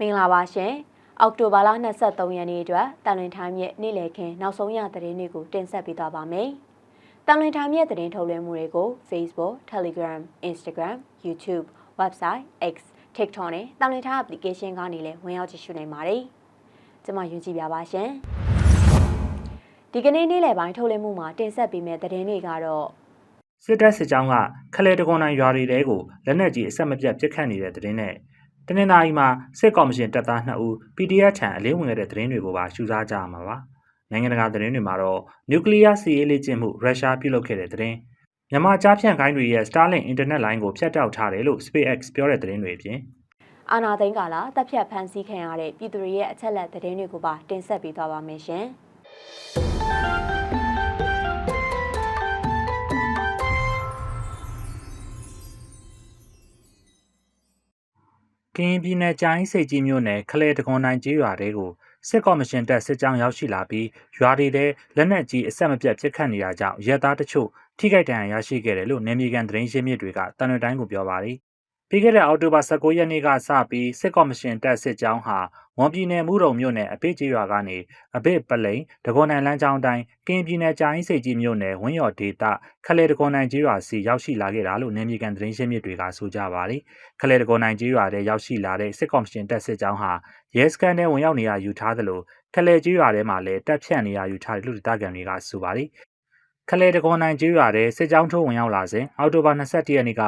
မင်္ဂလာပါရှင်အောက်တိုဘာလ23ရက်နေ့အတွက်တန်လွင်ထိုင်းမြစ်နေ့လည်ခင်းနောက်ဆုံးရသတင်းတွေကိုတင်ဆက်ပေးသွားပါမယ်တန်လွင်ထိုင်းမြစ်သတင်းထုတ်လွှင့်မှုတွေကို Facebook, Telegram, Instagram, YouTube, Website, X, TikTok နဲ့တန်လွင်ထိုင်း application ကနေလည်းဝင်ရောက်ကြည့်ရှုနိုင်ပါတယ်ကျွန်မယုံကြည်ပါပါရှင်ဒီကနေ့နေ့လယ်ပိုင်းထုတ်လွှင့်မှုမှာတင်ဆက်ပေးမယ့်သတင်းတွေကတော့စစ်တပ်စစ်ကြောင်းကခလဲတကွန်နိုင်ရွာတွေတဲကိုလက်နက်ကြီးအဆက်မပြတ်ပစ်ခတ်နေတဲ့တဲ့င်းနဲ့ တနင်္လာရီမှာစစ်ကော်မရှင်တပ်သား2ဦး PDF ထံအလင်းဝင်ခဲ့တဲ့သတင်းတွေကိုပါရှုစားကြရမှာပါနိုင်ငံတကာသတင်းတွေမှာတော့နျူကလ িয়ার စီရေးလေ့ကျင့်မှုရုရှားပြုလုပ်ခဲ့တဲ့သတင်းမြန်မာကြားဖြန့်ခိုင်းတွေရဲ့ Starlink အင်တာနက်လိုင်းကိုဖျက်တောက်ထားတယ်လို့ SpaceX ပြောတဲ့သတင်းတွေအပြင်အာနာသိန်းကာလာတပ်ဖြတ်ဖမ်းဆီးခံရတဲ့ပြည်သူတွေရဲ့အချက်လက်သတင်းတွေကိုပါတင်ဆက်ပေးသွားပါမယ်ရှင် ကရင်ပြည်နယ်ကြိုင်းစိတ်ကြီးမြို့နယ်ခလဲတကွန်နိုင်ကျေးရွာတဲကိုစစ်ကော်မရှင်တပ်စစ်ကြောင်းရောက်ရှိလာပြီးရွာတွေထဲလက်နက်ကြီးအဆက်မပြတ်ပစ်ခတ်နေတာကြောင့်ရဲသားတချို့ထိခိုက်ဒဏ်ရာရရှိခဲ့တယ်လို့နေမြေကန်သတင်းရင်းမြစ်တွေကတန်ရွယ်တိုင်းကိုပြောပါတယ်။ပြီးခဲ့တဲ့အောက်တိုဘာ19ရက်နေ့ကစပြီးစစ်ကော်မရှင်တပ်စစ်ကြောင်းဟာ ဝန်ပြည်နယ်မူရုံမြို့နယ်အပိတ်ကျေးရွာကနေအပိတ်ပလိန်ဒဂွန်နိုင်လမ်းကြောင်းတိုင်းကရင်ပြည်နယ်ကြိုင်းစိတ်ကြီးမြို့နယ်ဝင်းရော်ဒေတာခလဲဒဂွန်နိုင်ကျေးရွာစီရောက်ရှိလာခဲ့တာလို့နေမြေကန်သတင်းရင်းမြစ်တွေကဆိုကြပါတယ်။ခလဲတကောနိုင်ကြီးရွာထဲရောက်ရှိလာတဲ့စစ်ကော်မရှင်တပ်စစ်ကြောင်းဟာရဲစခန်းထဲဝင်ရောက်နေရယူထားသလိုခလဲကြီးရွာထဲမှာလည်းတပ်ဖြန့်နေရယူထားတယ်လို့ဒေသခံတွေကဆိုပါတယ်ခလဲတကောနိုင်ကြီးရွာထဲစစ်ကြောင်းထိုးဝင်ရောက်လာစဉ်အောက်တိုဘာ22ရက်နေ့က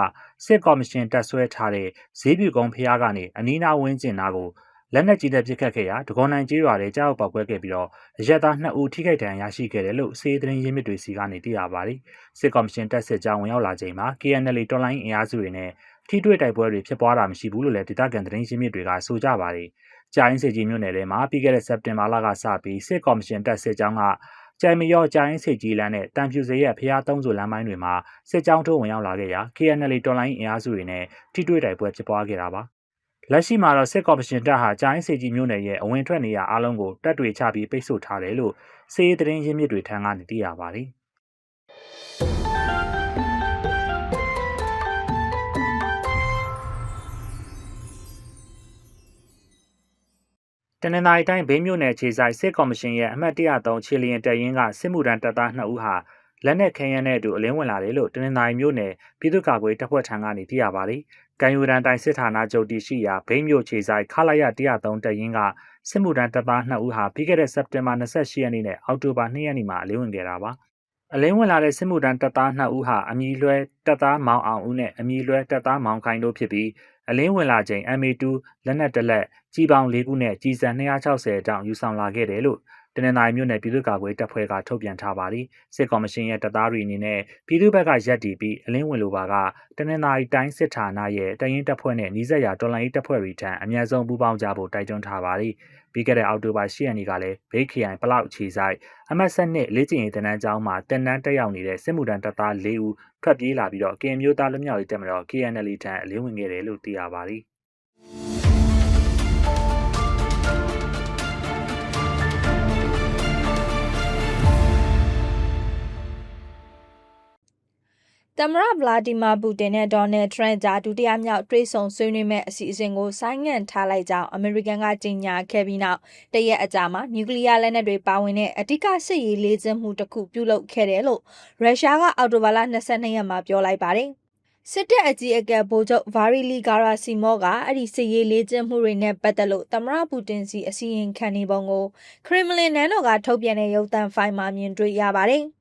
စစ်ကော်မရှင်တပ်ဆွဲထားတဲ့ဈေးပြူကုန်းဖျားကနေအနီးနားဝင်းကျင်နာကို လက်နက်ကြီးနဲ့ပစ်ခတ်ခဲ့ရာဒဂွန်နိုင်ကြီးရွာထဲကြောက်ပောက်ကွဲခဲ့ပြီးတော့အရက်သား2ဦးထိခိုက်ဒဏ်ရာရရှိခဲ့တယ်လို့စေသတင်းရင်းမြစ်တွေစီကနေသိရပါတယ်စစ်ကော်မရှင်တပ်စစ်ကြောင်းဝင်ရောက်လာချိန်မှာ KNL တော်လိုင်းအင်အားစုတွေနဲ့ထိတွေ့တိုက်ပွဲတွေဖြစ်ပွားတာမရှိဘူးလို့လည်းဒေသခံသတင်းရင်းမြစ်တွေကဆိုကြပါတယ်။ကြာရင်စေကြီးမြို့နယ်ထဲမှာပြီးခဲ့တဲ့စက်တင်ဘာလကစပြီးစစ်ကော်မရှင်တပ်စစ်ကြောင်းကကြိုင်မရော့ကြာရင်စေကြီးလမ်းနဲ့တန်ဖြူစရဲ့ဖျားသုံးစုလမ်းပိုင်းတွေမှာစစ်ကြောင်းထိုးဝင်ရောက်လာခဲ့ရာ KNL တော်လိုင်းအင်အားစုတွေနဲ့ထိတွေ့တိုက်ပွဲဖြစ်ပွားခဲ့တာပါ။ လက်ရှိမှာတော့စစ်ကော်မရှင်တပ်ဟာကြာရင်စေကြီးမြို့နယ်ရဲ့အဝင်ထွက်နေရာအလုံးကိုတပ်တွေချပြီးပိတ်ဆို့ထားတယ်လို့စေရေးသတင်းရင်းမြစ်တွေထံကနေသိရပါတယ်။တနင်္သာရီတိုင်းဘေးမြို့နယ်ခြေဆိုင်စစ်ကော်မရှင်ရဲ့အမှတ်103ခြေလျင်တပ်ရင်းကစစ်မှုထမ်းတပ်သား2ဦးဟာလက်နက်ခဲယမ်းနဲ့အတူအလင်းဝင်လာတယ်လို့တနင်္သာရီမြို့နယ်ပြည်သူ့ကာကွယ်တပ်ဖွဲ့ထံကနေသိရပါတယ်။ ကံယူရန်တိုင်းစစ်ဌာနချုပ်တည်ရှိရာဘေးမြို့ခြေဆိုင်ခလာရ103တပ်ရင်းကစစ်မှုထမ်းတပ်သား2ဦးဟာပြီးခဲ့တဲ့စက်တင်ဘာ28ရက်နေ့နဲ့အောက်တိုဘာ2ရက်နေ့မှာအလင်းဝင်ခဲ့တာပါ။အလင်းဝင်လာတဲ့စစ်မှုထမ်းတပ်သား2ဦးဟာအမည်လွှဲတပ်သားမောင်အောင်ဦးနဲ့အမည်လွှဲတပ်သားမောင်ခိုင်တို့ဖြစ်ပြီးအလင်းဝင်လာချိန် MA2 လက်နက်တစ်လက်ကြီးပေါင်း၄ခုနဲ့ကြီးစံ260တောင်ယူဆောင်လာခဲ့တယ်လို့ တနင်္သာရီမြို့နယ်ပြည်သူ့ကာကွယ်တပ်ဖွဲ့ကထုတ်ပြန်ထားပါတယ်စစ်ကော်မရှင်ရဲ့တပ်သားတွေအနေနဲ့ပြည်သူ့ဘက်ကရက်တီပြီးအလင်းဝင်လိုပါကတနင်္သာရီတိုင်းစစ်ဌာနရဲ့တရင်တပ်ဖွဲ့နဲ့နှီးစက်ရာတော်လိုင်းတပ်ဖွဲ့တွေထံအများဆုံးပူးပေါင်းကြဖို့တိုက်တွန်းထားပါတယ်ပြီးခဲ့တဲ့အောက်တိုဘာ10ရက်နေ့ကလည်းဘေးခရိုင်ပလောက်ခြေဆိုင်အမတ်ဆက်နှစ်လေ့ကျင့်ရေးတန်းတန်းကျောင်းမှာတင်နန်းတက်ရောက်နေတဲ့စစ်မှုထမ်းတပ်သား၄ဦးထွက်ပြေးလာပြီးတော့ကင်မျိုးသားလူမျိုးရေးတက်မတော် KNL ထံအလင်းဝင်ခဲ့တယ်လို့သိရပါတယ် သမ္မတဗလာဒီမာပူတင်နဲ့ဒေါ်နယ်ထရန့်ကြားဒုတိယမြောက်တွေ့ဆုံဆွေးနွေးမဲ့အစီအစဉ်ကိုဆိုင်းငံ့ထားလိုက်ကြောင်းအမေရိကန်ကကြေညာခဲ့ပြီးနောက်တရက်အကြာမှာနျူကလ িয়ার လက်နက်တွေပါဝင်တဲ့အဓိကစစ်ရေးလေ့ကျင့်မှုတစ်ခုပြုလုပ်ခဲ့တယ်လို့ရုရှားကအော်တိုဘာလ22ရက်မှာပြောလိုက်ပါတယ်။စစ်တပ်အကြီးအကဲဗိုလ်ချုပ်ဗာရီလီဂါရာစီမော့ကအဲ့ဒီစစ်ရေးလေ့ကျင့်မှုတွေနဲ့ပတ်သက်လို့သမ္မတပူတင်စီအစီရင်ခံနေပုံကိုခရမလင်နန်းတော်ကထုတ်ပြန်တဲ့ရုပ်သံဖိုင်မှာမြင်တွေ့ရပါတယ်။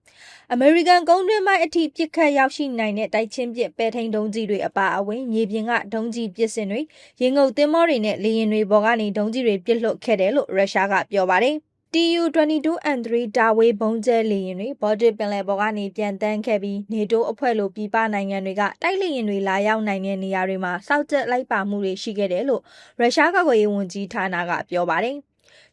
အမေရိကန်ကုန်းတွင်းပိုင်းအထိပြစ်ခတ်ရောက်ရှိနိုင်တဲ့တိုက်ချင်းပစ်ပဲထိန်ဒုံးကြီးတွေအပါအဝင်မြေပြင်ကဒုံးကြီးပစ်စင်တွေရင်ငုတ်သင်းမောတွေနဲ့လေရင်တွေပေါ်ကနေဒုံးကြီးတွေပစ်လွတ်ခဲ့တယ်လို့ရုရှားကပြောပါတယ်။ TU-22N3 တာဝေးဘုံကျဲလေရင်တွေဘော်တစ်ပင်လယ်ပေါ်ကနေပြန်တန်းခဲ့ပြီးနေတိုးအဖွဲ့လိုပြည်ပနိုင်ငံတွေကတိုက်လေရင်တွေလာရောက်နိုင်တဲ့နေရာတွေမှာစောက်ကျက်လိုက်ပါမှုတွေရှိခဲ့တယ်လို့ရုရှားကာကွယ်ရေးဝန်ကြီးဌာနကပြောပါတယ်။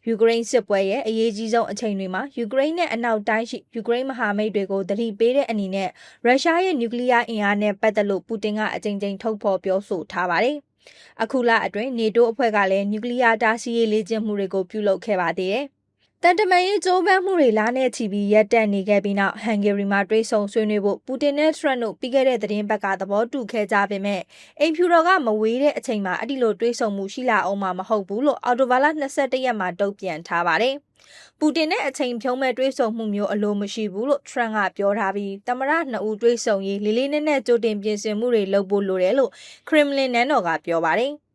ယူကရိန်းစစ်ပွဲရဲ့အရေးကြီးဆုံးအချိန်တွေမှာယူကရိန်းနဲ့အနောက်တိုင်းရှိယူကရိန်းမဟာမိတ်တွေကိုတတိပေးတဲ့အနေနဲ့ရုရှားရဲ့နျူကလ িয়ারအင်အားနဲ့ပတ်သက်လို့ပူတင်ကအကြိမ်ကြိမ်ထုတ်ဖော်ပြောဆိုထားပါတယ်။အခုလအတွင်းနေတိုးအဖွဲ့ကလည်းနျူကလ িয়ারတားဆီးရေးလေ့ကျင့်မှုတွေကိုပြုလုပ်ခဲ့ပါသေးတယ်။ တန်တမန်ရေးကြိုးပမ်းမှုတွေလာနဲ့ချီပြီးရက်တက်နေခဲ့ပြီးနောက်ဟန်ဂေရီမှာတွေးဆုံဆွေးနွေးဖို့ပူတင်နဲ့ထရန့်တို့ပြီးခဲ့တဲ့သတင်းပတ်ကသဘောတူခဲ့ကြပေမဲ့အိမ်ဖြူတော်ကမဝေးတဲ့အချိန်မှာအဲ့ဒီလိုတွေးဆုံမှုရှိလာအောင်မှာမဟုတ်ဘူးလို့အော်တိုဘာလ22ရက်မှာတုံ့ပြန်ထားပါတယ်။ပူတင်နဲ့အချိန်ဖြုံးမဲ့တွေးဆုံမှုမျိုးအလိုမရှိဘူးလို့ထရန့်ကပြောထားပြီးတမရနှစ်ဦးတွေးဆုံရေးလေးလေးနက်နက်ကြိုတင်ပြင်ဆင်မှုတွေလုပ်ဖို့လိုတယ်လို့ခရမ်လင်နန်းတော်ကပြောပါတယ်။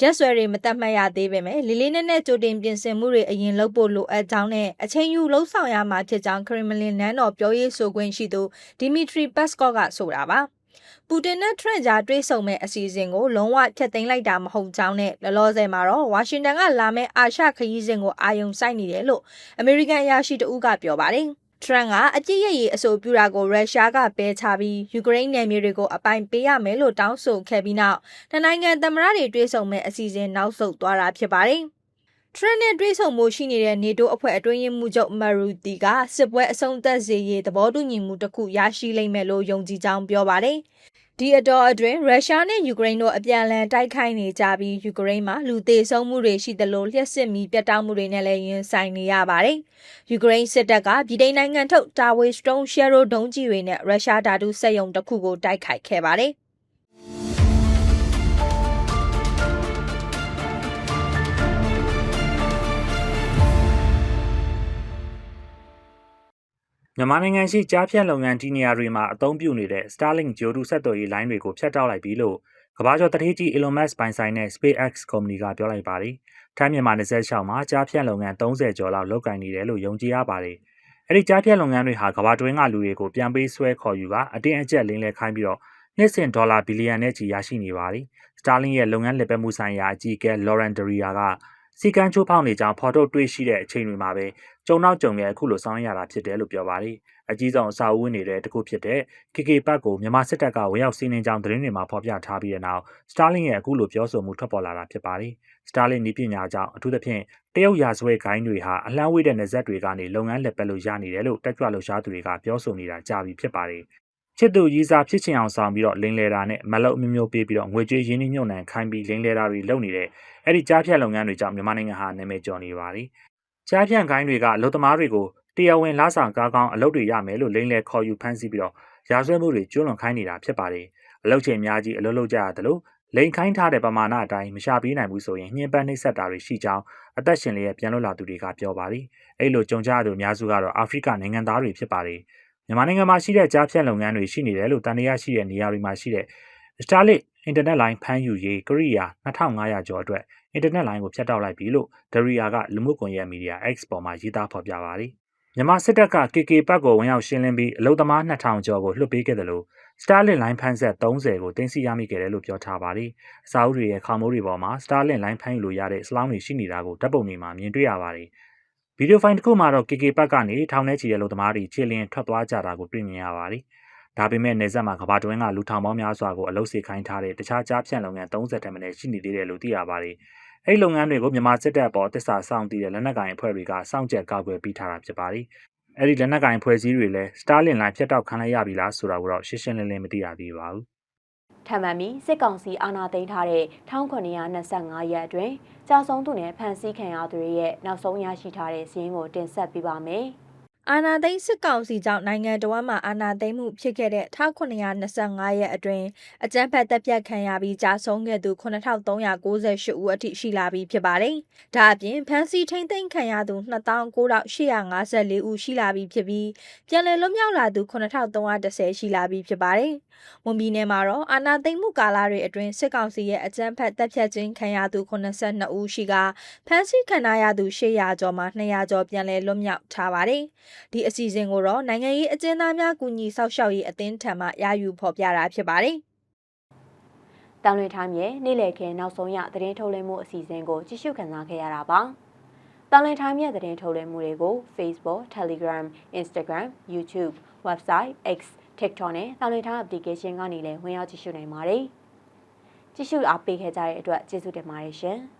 ရက်စွဲတွေမတတ်မှတ်ရသေးပေမဲ့လေးလေးနက်နက်ကြိုတင်ပြင်ဆင်မှုတွေအရင်လုပ်ဖို့လိုအပ်ကြောင်းနဲ့အချိန်ယူလှုံ့ဆော်ရမှာဖြစ်ကြောင်းခရမလင်နန်းတော်ပြောရေးဆိုခွင့်ရှိသူဒီမီထရီပတ်စကော့ကဆိုတာပါပူတင်နဲ့ထရန့်ကြားတွေးဆုံမဲ့အစီအစဉ်ကိုလုံးဝဖျက်သိမ်းလိုက်တာမဟုတ်ကြောင်းနဲ့လောလောဆယ်မှာတော့ဝါရှင်တန်ကလာမဲ့အာရှခရီးစဉ်ကိုအာရုံစိုက်နေတယ်လို့အမေရိကန်အရာရှိတဦးကပြောပါတယ် ထရန့်ကအကြည့်ရည်အဆိုပြုတာကိုရုရှားကပယ်ချပြီးယူကရိန်းနယ်မြေတွေကိုအပိုင်ပေးရမယ်လို့တောင်းဆိုခဲ့ပြီးနောက်တနိုင်ငံသမ္မတတွေတွေ့ဆုံမဲ့အစီအစဉ်နောက်ဆုတ်သွားတာဖြစ်ပါတယ်။ထရန့်နဲ့တွေ့ဆုံမှုရှိနေတဲ့နေတိုးအဖွဲ့အတွင်းရေးမှူးချုပ်မာရူတီကစစ်ပွဲအဆုံးသတ်စေရေးသဘောတူညီမှုတစ်ခုရရှိလိမ့်မယ်လို့ယုံကြည်ကြောင်းပြောပါတယ်။ ဒီအတော်အတွင်းရုရှားနဲ့ယူကရိန်းတို့အပြန်အလှန်တိုက်ခိုက်နေကြပြီးယူကရိန်းမှာလူသေးဆုံးမှုတွေရှိသလိုလျှက်စစ်မီပြတ်တောက်မှုတွေနဲ့လည်းရင်ဆိုင်နေရပါတယ်။ယူကရိန်းစစ်တပ်ကပြည်ထိုင်နိုင်ငံထုတ်တာဝေစတုံးရှယ်ရိုဒုံးကြီးတွေနဲ့ရုရှားဓာတုစက်ရုံတစ်ခုကိုတိုက်ခိုက်ခဲ့ပါတယ်။ မြန်မာနိုင်ငံရှိကြားဖြတ်လုပ်ငန်းဒီနေရာတွေမှာအသုံးပြုနေတဲ့ Starlink ဂျိုဒူဆက်သွယ်ရေးလိုင်းတွေကိုဖျက်တောက်လိုက်ပြီလို့ကမ္ဘာကျော်တထေးကြီး Elon Musk ပိုင်ဆိုင်တဲ့ SpaceX ကုမ္ပဏီကပြောလိုက်ပါတယ်။ထိုင်းမြန်မာ26မှာကြားဖြတ်လုပ်ငန်း30ကျော်လောက်လုပ်ကိုင်နေတယ်လို့ယုံကြည်ရပါတယ်။အဲ့ဒီကြားဖြတ်လုပ်ငန်းတွေဟာကမ္ဘာတွင်းကလူတွေကိုပြန်ပေးဆွဲခေါ်ယူကအတင်းအကျပ်လင်းလဲခိုင်းပြီးတော့နှစ်စဉ်ဒေါ်လာဘီလီယံနဲ့ချီရရှိနေပါတယ်။ Starlink ရဲ့လုပ်ငန်းလက်ပတ်မှုဆိုင်ရာအကြီးအကဲ Lauren Drea က စီကန်းချိုးဖောက်နေကြောင်းဖော်ထုတ်တွေ့ရှိတဲ့အချိန်တွေမှာပဲကြုံနောက်ကြုံရဲ့အခုလိုဆောင်ရွက်ရတာဖြစ်တယ်လို့ပြောပါတယ်။အကြီးဆုံးအစာအုပ်နေတဲ့တခုဖြစ်တဲ့ KK ဘတ်ကိုမြန်မာစစ်တပ်ကဝင်ရောက်စီးနင်းကြောင်းသတင်းတွေမှာဖော်ပြထားပြီးတဲ့နောက် Starlink ရဲ့အခုလိုပြောဆိုမှုထွက်ပေါ်လာတာဖြစ်ပါတယ်။ Starlink နည်းပညာကြောင့်အထူးသဖြင့်တရုတ်ရာဇဝတ်ဂိုင်းတွေဟာအလံဝေးတဲ့နေဆက်တွေကနေလုပ်ငန်းလက်ပတ်လို့ရနေတယ်လို့တက်ကြွလှုပ်ရှားသူတွေကပြောဆိုနေတာကြာပြီဖြစ်ပါတယ်။ ချစ်သူရီစာဖြစ်ချင်အောင်ဆောင်ပြီးတော့လိန်လဲတာနဲ့မလုံမျိုးမျိုးပေးပြီးတော့ငွေကြေးရင်းနှီးမြှုပ်နှံခိုင်းပြီးလိန်လဲတာတွေလုပ်နေတဲ့အဲ့ဒီကြားဖြတ်လုပ်ငန်းတွေကြောင့်မြန်မာနိုင်ငံဟာနာမည်ကျော်နေပါတယ်။ကြားဖြတ်ဂိုင်းတွေကအလုသမားတွေကိုတရားဝင်လာဆောင်ကားကောင်းအလုပ်တွေရမယ်လို့လိန်လဲခေါ်ယူဖမ်းဆီးပြီးတော့ရာဇဝတ်မှုတွေကျွလွန်ခိုင်းနေတာဖြစ်ပါတယ်။အလုပ်ချိန်အများကြီးအလုပ်လုပ်ကြရတယ်လို့လိန်ခိုင်းထားတဲ့ပမာဏအတိုင်းမရှာပေးနိုင်ဘူးဆိုရင်ညှဉ်းပန်းနှိပ်စက်တာတွေရှိကြောင်းအသက်ရှင်လျက်ပြန်လွတ်လာသူတွေကပြောပါတယ်။အဲ့လိုကြုံကြရသူအများစုကတော့အာဖရိကနိုင်ငံသားတွေဖြစ်ပါတယ်။ မြန်မာနိုင်ငံမှာရှိတဲ့ကြားဖြတ်လုပ်ငန်းတွေရှိနေတယ်လို့တန်တရားရှိတဲ့နေရာတွေမှာရှိတဲ့ Starlink အင်တာနက်လိုင်းဖမ်းယူရေးကရိယာ2500ကျော်အတွက်အင်တာနက်လိုင်းကိုဖြတ်တောက်လိုက်ပြီလို့ဒရီယာကလူမှုကွန်ရက်မီဒီယာ X ပေါ်မှာရေးသားဖော်ပြပါတယ်။မြန်မာစစ်တပ်က KK ဘတ်ကိုဝင်ရောက်ရှင်းလင်းပြီးအလုံသမား2000ကျော်ကိုလွှတ်ပေးခဲ့တယ်လို့ Starlink လိုင်းဖမ်းဆက်30ကိုတင်စီရမိခဲ့တယ်လို့ပြောထားပါတယ်။အစာအုပ်တွေရဲ့ခေါင်းမိုးတွေပေါ်မှာ Starlink လိုင်းဖမ်းယူလို့ရတဲ့စလောင်းတွေရှိနေတာကိုဓာတ်ပုံတွေမှာမြင်တွေ့ရပါတယ်။ ဗီဒီယိုဖိုင်တစ်ခုမှာတော့ KK ဘတ်ကနေထောင်ထဲချီတဲ့လုံသမားတွေခြေလျင်ထွက်သွားကြတာကိုတွေ့မြင်ရပါတယ်။ဒါပေမဲ့နေဆက်မှာကဘာတွင်းကလူထောင်ပေါင်းများစွာကိုအလုစေခိုင်းထားတဲ့တခြားကြားဖြန့်လုပ်ငန်း30ထက်မနည်းရှိနေသေးတယ်လို့သိရပါတယ်။အဲ့ဒီလုပ်ငန်းတွေကိုမြန်မာစစ်တပ်အပေါ်တစ္ဆာစောင့်တည်တဲ့လက်နက်ကိုင်အဖွဲ့တွေကစောင့်ကြပ်ကောက်ွယ်ပြီးထားတာဖြစ်ပါတယ်။အဲ့ဒီလက်နက်ကိုင်ဖွဲ့စည်းတွေလည်း Starlink လိုင်းဖြတ်တောက်ခံလိုက်ရပြီလားဆိုတာကိုတော့ရှင်းရှင်းလင်းလင်းမသိရသေးပါဘူး။ ထပ်မံပြီးစစ်ကောင်စီအာဏာသိမ်းထားတဲ့1925ရက်အတွင်းကြာဆုံးသူနဲ့ဖမ်းဆီးခံရသူတွေရဲ့နောက်ဆုံးရရှိထားတဲ့စီးရင်ကိုတင်ဆက်ပေးပါမယ်။ အာနာသိန်းစစ်ကောင်စီကြောင့်နိုင်ငံတော်မှာအာနာသိန်းမှုဖြစ်ခဲ့တဲ့1925ရက်အတွင်းအကြမ်းဖက်တပ်ဖြတ်ခံရပြီးကြာဆုံးခဲ့သူ9398ဦးအထိရှိလာပြီးဖြစ်ပါတယ်။ဒါအပြင်ဖမ်းဆီးထိန်းသိမ်းခံရသူ29,854ဦးရှိလာပြီးဖြစ်ပြီးပြန်လည်လွတ်မြောက်လာသူ9310ရှိလာပြီးဖြစ်ပါတယ်။မွန်ပြည်နယ်မှာတော့အာနာသိန်းမှုကာလတွေအတွင်းစစ်ကောင်စီရဲ့အကြမ်းဖက်တပ်ဖြတ်ခြင်းခံရသူ82ဦးရှိကဖမ်းဆီးခံရသူ800ကျော်မှာ200ကျော်ပြန်လည်လွတ်မြောက်ထားပါတယ်။ဒီအစီအစဉ်ကိုတော့နိုင်ငံရေးအကျဉ်းသားများကူညီဆောက်ရှောက်ရေးအသင်းထံမှရယူဖော်ပြတာဖြစ်ပါတယ်။တောင်လွင်ထိုင်းရဲ့နေ့လည်ခင်းနောက်ဆုံးရသတင်းထုတ်လွှင့်မှုအစီအစဉ်ကိုကြည့်ရှုခန်းစားခဲ့ရတာပါ။တောင်လွင်ထိုင်းရဲ့သတင်းထုတ်လွှင့်မှုတွေကို Facebook, Telegram, Instagram, YouTube, Website, X, TikTok နဲ့တောင်လွင်ထိုင်း application ကနေလည်းဝင်ရောက်ကြည့်ရှုနိုင်ပါတယ်။ကြည့်ရှုအားပေးခဲ့ကြတဲ့အတွက်ကျေးဇူးတင်ပါတယ်ရှင်။